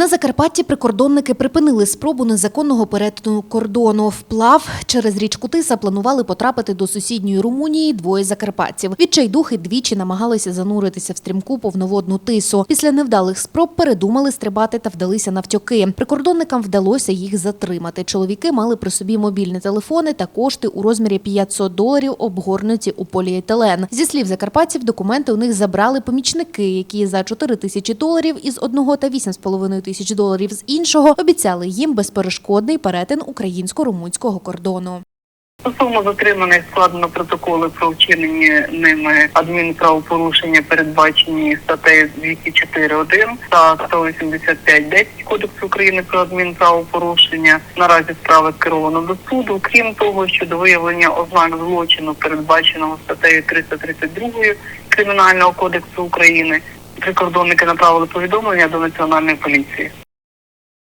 На Закарпатті прикордонники припинили спробу незаконного перетину кордону. Вплав через річку Тиса планували потрапити до сусідньої Румунії двоє закарпатців. Відчайдухи двічі намагалися зануритися в стрімку повноводну тису. Після невдалих спроб передумали стрибати та вдалися навтьоки. Прикордонникам вдалося їх затримати. Чоловіки мали при собі мобільні телефони та кошти у розмірі 500 доларів, обгорнуті у поліетилен. Зі слів закарпатців, документи у них забрали помічники, які за 4 тисячі доларів із одного та 8,5 тисяч доларів з іншого обіцяли їм безперешкодний перетин українсько-румунського кордону. Стосовно затриманих складено протоколи про вчинені ними адмінправопорушення, передбачені статтею 204.1 та 185.10 Кодексу України про адмінправопорушення. Наразі справа скерована до суду. Крім того, щодо виявлення ознак злочину, передбаченого статтею 332 Кримінального кодексу України, прикордонники направили повідомлення до національної поліції.